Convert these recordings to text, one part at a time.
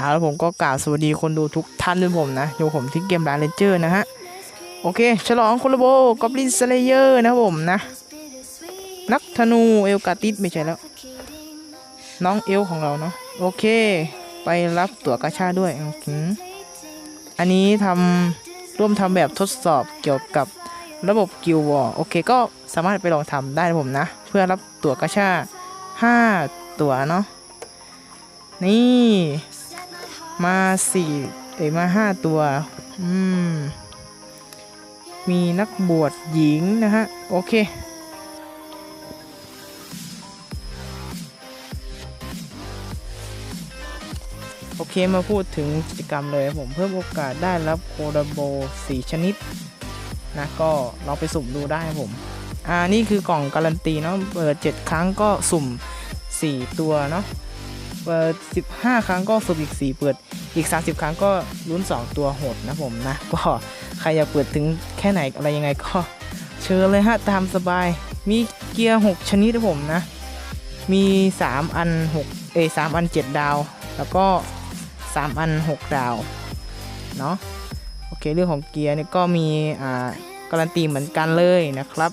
เอาแล้วผมก็กล่าวสวัสดีคนดูทุกท่านด้วยผมนะอยู่ผมที่เกมร้านเลนเจอร์นะฮะ โอเค ฉลองโคลโบกอบลินสเลเยอร์นะผมนะ นักธนูเอลกาติสไม่ใช่แล้ว น้องเอลของเราเนาะโอเค ไปรับตั๋วกาชาด้วยอ,อันนี้ทำร่วมทำแบบทดสอบเกี่ยวกับระบบกิลวอโอเค ก็สามารถไปลองทำได้นะผมนะ เพื่อรับตั๋วกาชา5ตั๋วเนาะนี่ มาสี่เอ้ยมาห้าตัว อืม มีนักบวชหญิงนะฮะ โอเค โอเคมาพูดถึงกิจกรรมเลยผมเพิ่มโอกาสได้รับโคดโบสี่ชนิด นะ ก็ลองไปสุ่มดูได้ผม อ่า นี่คือกล่องการันตีเนาะเปิด7ครั้งก็สุ่ม 4 ตัวเนาะ เปิด 15 ครั้งก็สุ่มอีก 4 เปิดอีก 30 ครั้งก็ลุ้น 2 ตัวโหดนะผมนะ ก็ใครอยากเปิดถึงแค่ไหนอะไรยังไงก็เชิญเลยฮะตามสบาย มีเกียร์ 6 ชนิดนะผมนะ มี 3 อัน 6 เอย3อัน 7 ดาว แล้วก็ 3 อัน 6 ดาว เนาะโอเคเรื่องของเกียร์เนี่ยก็มีอ่าการันตีเหมือนกันเลยนะครับ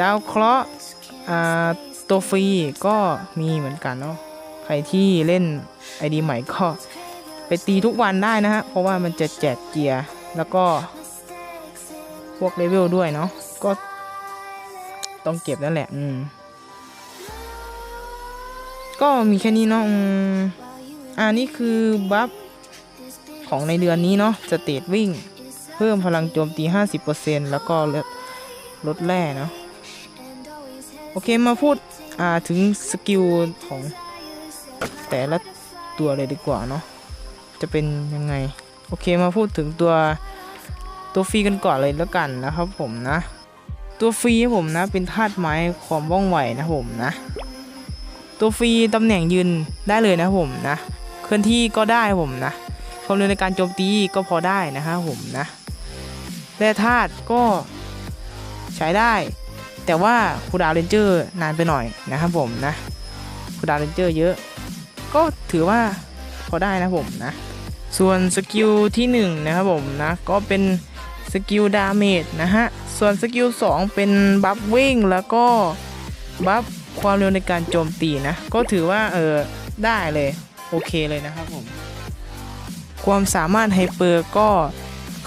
ดาวเคราะห์อ่าตัวฟรีก็มีเหมือนกันเนาะ ใครที่เล่น ID ใหม่ก็ไปตีทุกวันได้นะฮะ เพราะว่ามันจะแจกเกียร์แล้วก็ พวกเลเวลด้วยเนาะก็ต้องเก็บนั่นแหละ อืม ก็มีแค่นี้เนาะอืมอ่านี่คือบัฟของในเดือนนี้เนาะสเตทวิ่ง เพิ่มพลังโจมตี 50%แล้วก็ลดลดแร่เนาะโอเคมาพูดอ่าถึงสกิลของ แต่ละตัวเลยดีกว่าเนาะจะเป็นยังไง โอเคมาพูดถึงตัวตัวฟรีกันก่อนเลยแล้วกันนะครับผมนะ ตัวฟรีผมนะเป็นธาตุไม้ความว่องไวนะผมนะ ตัวฟรีตำแหน่งยืนได้เลยนะผมนะ เคลื่อนที่ก็ได้ผมนะความเร็วในการโจมตีก็พอได้นะครับผมนะแร่ธาตุก็ใช้ได้ แต่ว่าคูดาวเรนเจอร์นานไปหน่อยนะครับผมนะคูดาวเรนเจอร์เยอะ ก็ถือว่าพอได้นะผมนะ ส่วนสกิลที่1นงนะครับผมนะก็เป็นสกิลดาเมจนะฮะ ส่วนสกิล2เป็นบัฟวิ่งแล้วก็บัฟความเร็วในการโจมตีนะ ก็ถือว่าเออได้เลย โอเคเลยนะครับผม ความสามารถไฮเปอร์ก็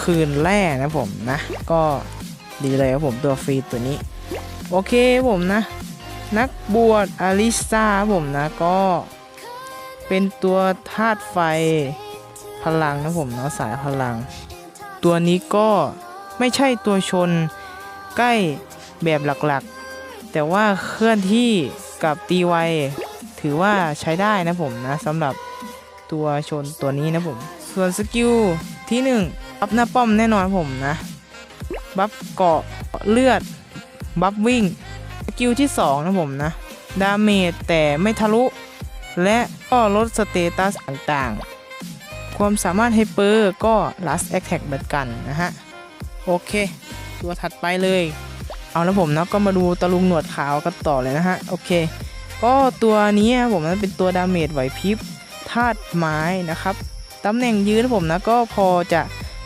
คืนแร่นะผมนะ ก็ดีเลยครับผมตัวฟรีตัวนี้ โอเคผมนะ นักบวชอลิซาครับผมนะก็ เป็นตัวธาตุไฟพลังนะผมเนาะสายพลัง ตัวนี้ก็ไม่ใช่ตัวชนใกล้แบบหลักๆ แต่ว่าเคลื่อนที่กับตีไวถือว่าใช้ได้นะผมนะสำหรับตัวชนตัวนี้นะผม ส่วนสกิลที่1บัฟหน้าป้อมแน่นอนผมนะ บัฟเกาะเลือด บัฟวิ่ง สกิลที่ 2 นะผมนะ ดาเมจแต่ไม่ทะลุ และก็ลดสเตตัสต่างๆ ความสามารถไฮเปอร์ก็ last attack เหมือนกันนะฮะ โอเค ตัวถัดไปเลย เอาแล้วผมนะก็มาดูตะลุงหนวดขาวกันต่อเลยนะฮะ โอเค ก็ตัวนี้นะผมนะเป็นตัวดาเมจไหวพริบธาตุไม้นะครับ ตำแหน่งยืนนะผมนะก็พอจะ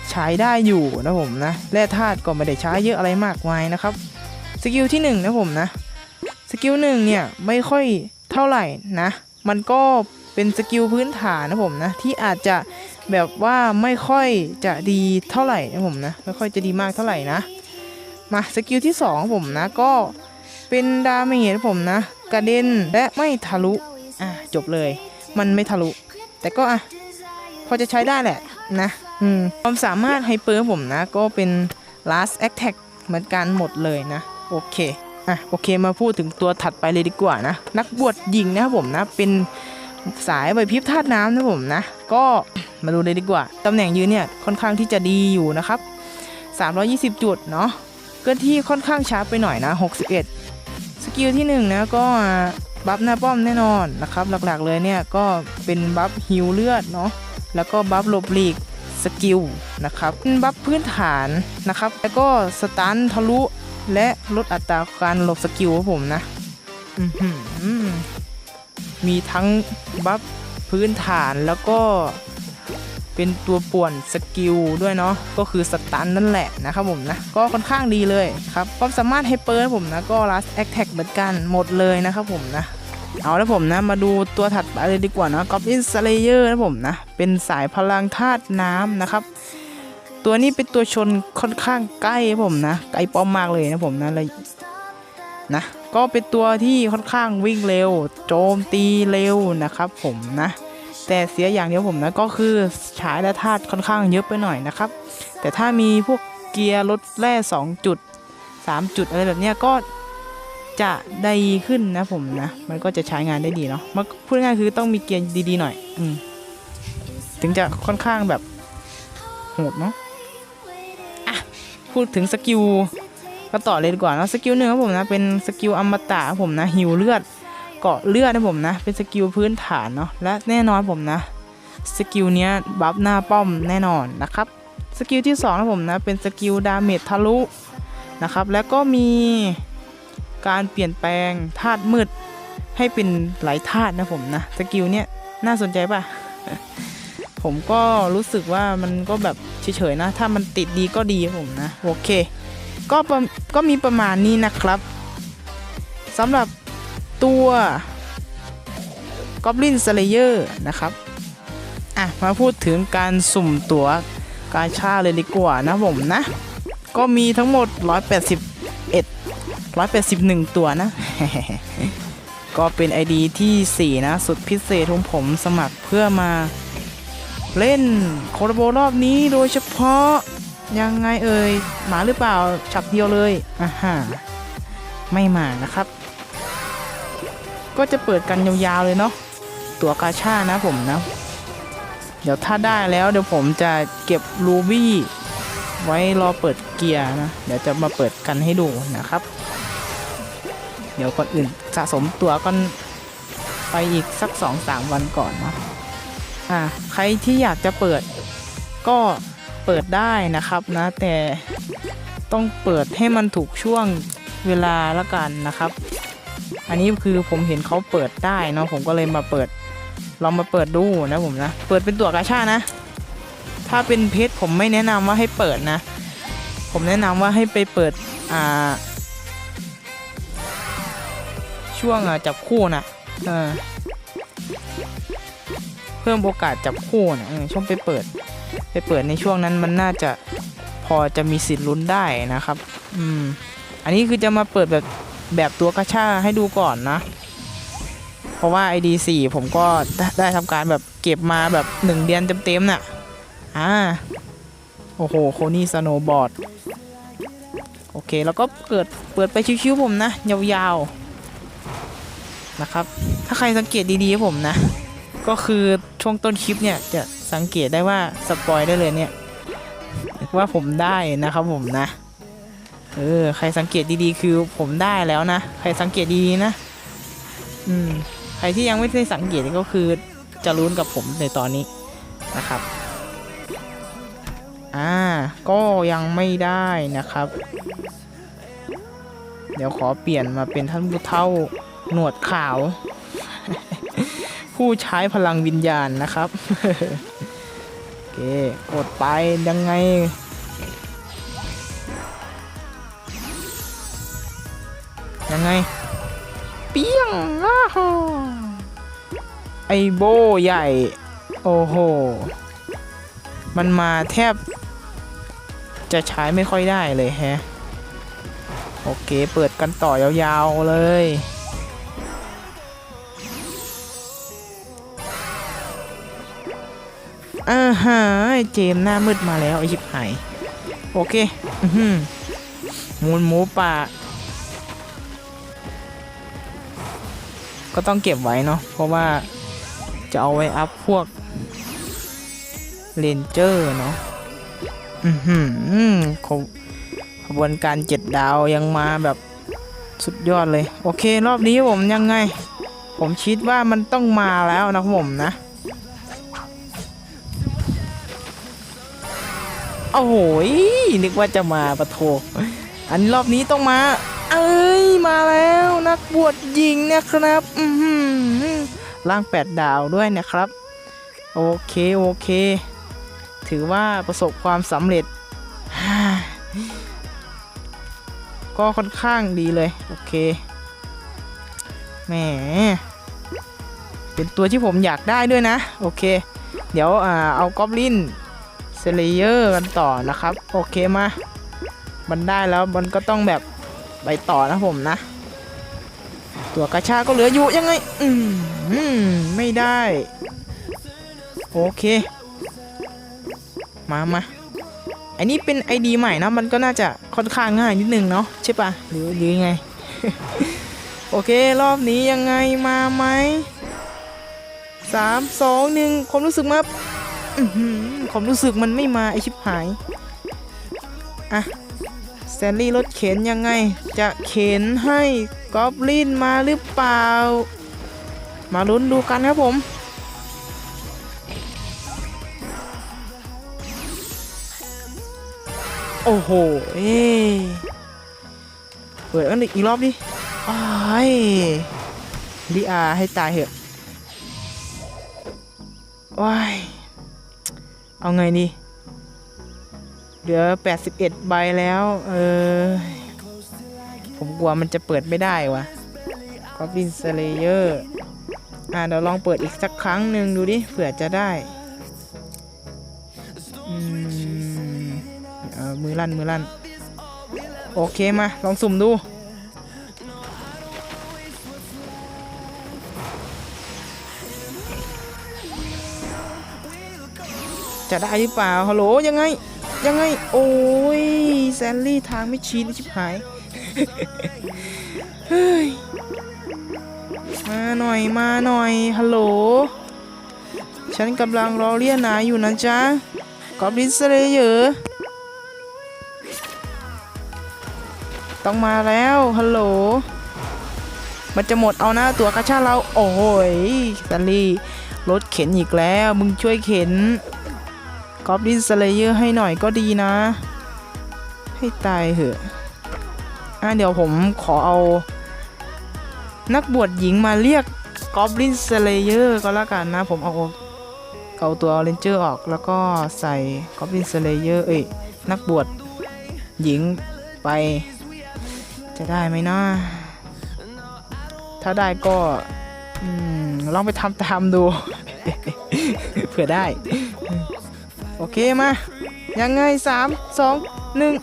ใช้ได้อยู่นะผมนะแร่ธาตุก็ไม่ได้ใช้เยอะอะไรมากมายนะครับ สกิลที่1นงนะผมนะ สกิลหนึ่งเนี่ยไม่ค่อยเท่าไหร่นะ มันก็เป็นสกิลพื้นฐานนะผมนะ ที่อาจจะแบบว่าไม่ค่อยจะดีเท่าไหร่นะผมนะ ไม่ค่อยจะดีมากเท่าไหร่นะ มาสกิลที่2ของผมนะก็เป็นดาเมจผมนะ กระเด็นและไม่ทะลุอะจบเลย มันไม่ทะลุ แต่ก็อะพอจะใช้ได้แหละนะอืมความสามารถไฮเปอร์ผมนะ ก็เป็น last attack เหมือนกันหมดเลยนะ โอเค อะโอเคมาพูดถึงตัวถัดไปเลยดีกว่านะ นักบวชหญิงนะครับผมนะเป็นสายใบพริบธาตุน้ำนะผมนะ ก็มาดูเลยดีกว่าตำแหน่งยืนเนี่ยค่อนข้างที่จะดีอยู่นะครับ 320 จุดเนาะเกินที่ค่อนข้างช้าไปหน่อยนะ 61 สกิลที่1นะก็บัฟหน้าป้อมแน่นอนนะครับหลักๆเลยเนี่ยก็เป็นบัฟฮิวเลือดเนาะแล้วก็บัฟหลบหลีกสกิลนะครับเป็นบัฟพื้นฐานนะครับแล้วก็สตันทะลุ และลดอัตราการหลบสกิลครับผมนะมีทั้งบัฟพื้นฐานแล้วก็เป็นตัวป่วนสกิลด้วยเนาะก็คือสตันนั่นแหละนะครับผมนะ ก็ค่อนข้างดีเลยครับความสามารถไฮเปอร์ผมนะ ก็ last attack เหมือนกันหมดเลยนะครับผมนะ เอาแล้วผมนะ มาดูตัวถัดไปเลยดีกว่านะ Goblin Slayer นะผมนะ เป็นสายพลังธาตุน้ำนะครับ ตัวนี้เป็นตัวชนค่อนข้างใกล้ผมนะใกล้ป้อมมากเลยนะผมนะเลยนะก็เป็นตัวที่ค่อนข้างวิ่งเร็ว โจมตีเร็วนะครับ ผมนะ แต่เสียอย่างเดียวผมนะก็คือฉายและธาตุค่อนข้างเยอะไปหน่อยนะครับ แต่ถ้ามีพวกเกียร์ลดแร่2จุด3จุดอะไรแบบเนี้ยก็จะได้ขึ้นนะผมนะ มันก็จะใช้งานได้ดีเนาะมันพูดง่ายๆคือต้องมีเกียร์ดีๆหน่อย อืมถึงจะค่อนข้างแบบโหดเนาะ พูดถึงสกิลก็ต่อเลยดีกว่านะสกิลหนึ่งครับผมนะเป็นสกิลอมตะครับผมนะหิวเลือดเกาะเลือดนะผมนะเป็นสกิลพื้นฐานเนาะและแน่นอนผมนะสกิลเนี้ยบัฟหน้าป้อมแน่นอนนะครับสกิลที่สองนะผมนะเป็นสกิลดาเมจทะลุนะครับแล้วก็มีการเปลี่ยนแปลงธาตุมืดให้เป็นหลายธาตุนะผมนะสกิลเนี้ยน่าสนใจป่ะ ผมก็รู้สึกว่ามันก็แบบเฉยๆนะ ถ้ามันติดดีก็ดีผมนะ โอเค ก็ก็มีประมาณนี้นะครับสำหรับตัว Goblin Slayer นะครับ อะ มาพูดถึงการสุ่มตัวกาชาเลยดีกว่านะผมนะ ก็มีทั้งหมด 181 181 ตัวนะ ก็เป็น ID ทีสี่4 นะ สุดพิเศษของผมสมัครเพื่อมา เล่นโคโรโบรอบนี้โดยเฉพาะยังไงเอ่ยหมาหรือเปล่าฉับเดียวเลยอ่าฮะไม่มานะครับ ก็จะเปิดกันยาวๆเลยเนาะตัวกาชานะผมนะ เดี๋ยวถ้าได้แล้วเดี๋ยวผมจะเก็บรูบี้ไว้รอเปิดเกียร์นะ เดี๋ยวจะมาเปิดกันให้ดูนะครับ เดี๋ยวก่อนอื่นสะสมตัวก่อนไปอีกสักสองสามวันก่อนนะ อ่าใครที่อยากจะเปิดก็เปิดได้นะครับนะแต่ต้องเปิดให้มันถูกช่วงเวลาละกันนะครับ อันนี้คือผมเห็นเขาเปิดได้เนาะผมก็เลยมาเปิดลองมาเปิดดูนะผมนะ เปิดเป็นตัวกาชานะ ถ้าเป็นเพชรผมไม่แนะนำว่าให้เปิดนะ ผมแนะนำว่าให้ไปเปิดอ่าช่วงอะจับคู่นะเออ เพิ่มโอกาสจับคู่นะเออช่วงไปเปิด ไปเปิดในช่วงนั้นมันน่าจะพอจะมีสิทธิ์ลุ้นได้นะครับ อืม อันนี้คือจะมาเปิดแบบแบบตัวกระชาให้ดูก่อนนะ เพราะว่า ID 4 ผมก็ได้ทำการแบบเก็บมาแบบ 1 เดือนเต็มๆน่ะ อ่า โอ้โห โคนี่สโนบอร์ด โอเค แล้วก็เกิดเปิดไปชิวๆผมนะ ยาวๆ นะครับ ถ้าใครสังเกตดีๆผมนะ ก็คือช่วงต้นคลิปเนี่ยจะสังเกตได้ว่าสปอยได้เลยเนี่ยว่าผมได้นะครับผมนะ เออ ใครสังเกตดีๆ คือผมได้แล้วนะ ใครสังเกตดีๆนะ อืม ใครที่ยังไม่ได้สังเกตก็คือจะลุ้นกับผมในตอนนี้นะครับ อ่า ก็ยังไม่ได้นะครับ เดี๋ยวขอเปลี่ยนมาเป็นท่านผู้เฒ่าหนวดขาว ผู้ใช้พลังวิญญาณนะครับ โอเคกดไปยังไง ยังไง เปี้ยงอ้าฮอไอโบใหญ่ โอ้โห มันมาแทบ จะใช้ไม่ค่อยได้เลยแฮะ โอเค เปิดกันต่อยาวๆเลย อ่าฮะเจมหน้ามืดมาแล้วไอชิบหายโอเคอือหือมูลหมูป่า ก็ต้องเก็บไว้เนาะเพราะว่าจะเอาไว้อัพพวกเรนเจอร์เนาะอือหือขบขบวนการเจ็ดดาวยังมาแบบสุดยอดเลย โอเครอบนี้ผมยังไง ผมคิดว่ามันต้องมาแล้วนะผมนะ โอ้โหยนึกว่าจะมาปะโท อันรอบนี้ต้องมา เอ้ย มาแล้วนักบวชหญิงเนะครับ อือหือล่างแปดดาวด้วยนะครับ โอเคโอเค ถือว่าประสบความสำเร็จ ก็ค่อนข้างดีเลย โอเค แหม เป็นตัวที่ผมอยากได้ด้วยนะ โอเค เดี๋ยวอเอากอบลิน เซเลเยอร์กันต่อนะครับ โอเคมา มันได้แล้วมันก็ต้องแบบไปต่อนะผมนะ ตัวกระชาก็เหลืออยู่ยังไงอืมอืมไม่ได้ โอเค มามาอันนี้เป็นไอดีใหม่นะ มันก็น่าจะค่อนข้างง่ายนิดนึงเนาะใช่ปะหรือหรือยังไง โอเค รอบนี้ยังไงมาไหมสามสองหนึ่งความรู้สึกมา ความรู้สึกมันไม่มาไอชิบหาย อะแตนลี่รถเข็นยังไง จะเข็นให้กอบลินมาหรือเปล่า มาลุ้นดูกันครับผม โอ้โห เอ้เปิดอันอีกรอบดิไอ้ายดีอาให้ตายเหอะว้าย เอาไงดี เหลือ 81 ใบแล้ว เออ ผมกลัวมันจะเปิดไม่ได้วะ Goblin Slayer อะเดี๋ยวลองเปิดอีกสักครั้งหนึ่งดูดิ เผื่อจะได้อืมเออมือลั่น มือลั่น โอเคมา ลองสุ่มดู จะได้หรือเปล่าฮัลโหลยังไง ยังไง โอ้ยแซนลี่ทางไม่ชี้เลยชิบหายเฮ้ยมาหน่อยมาหน่อยฮัลโหลฉันกำลังรอเรียนายอยู่นะจ๊ะกอบลินสเลเยอร์ต้องมาแล้วฮัลโหลมันจะหมดเอาหน้าตัวกระชาเรา โอ้ยแซนลี่รถเข็นอีกแล้ว มึงช่วยเข็น กอบลินสเลเยอร์ให้หน่อยก็ดีนะ ให้ตายเหอะอะเดี๋ยวผมขอเอา นักบวชหญิงมาเรียกกอบลินสเลเยอร์ก็แล้วกันนะ ผมเอาเอาตัวเรนเจอร์ออกแล้วก็ใส่กอบลินสเลเยอร์เอ้ยนักบวชหญิงไป จะได้ไหมนะถ้าได้ก็อลองไปทำตามดู เผื่อได้ อเคมา ยังไงสามสองหนึ่ง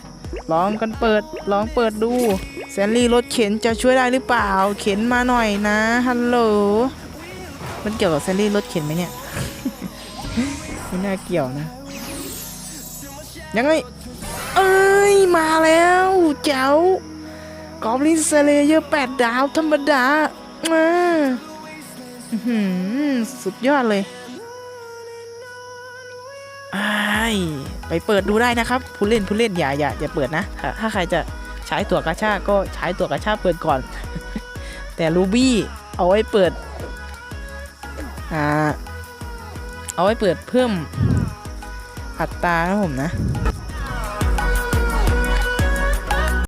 ลองกันเปิด ลองเปิดดูแซนลี่รถเข็นจะช่วยได้หรือเปล่า เข็นมาหน่อยนะฮัลโหลมันเกี่ยวกับแซนลี่รถเข็นไหมเนี่ยไม่น่าเกี่ยวนะ ยังไง เอ้ย มาแล้วเจ้ากอบลินเซเลเยอร์แปดดาวธรรมดา สุดยอดเลย ไปเปิดดูได้นะครับผู้เล่นผู้เล่นอย่าอย่าอย่าเปิดนะ ถ้าใครจะใช้ตัวกระชากก็ใช้ตัวกระชากเปิดก่อน แต่รูบี้เอาไว้เปิดอ่าเอาไว้เปิดเพิ่มอัตราครับผมนะ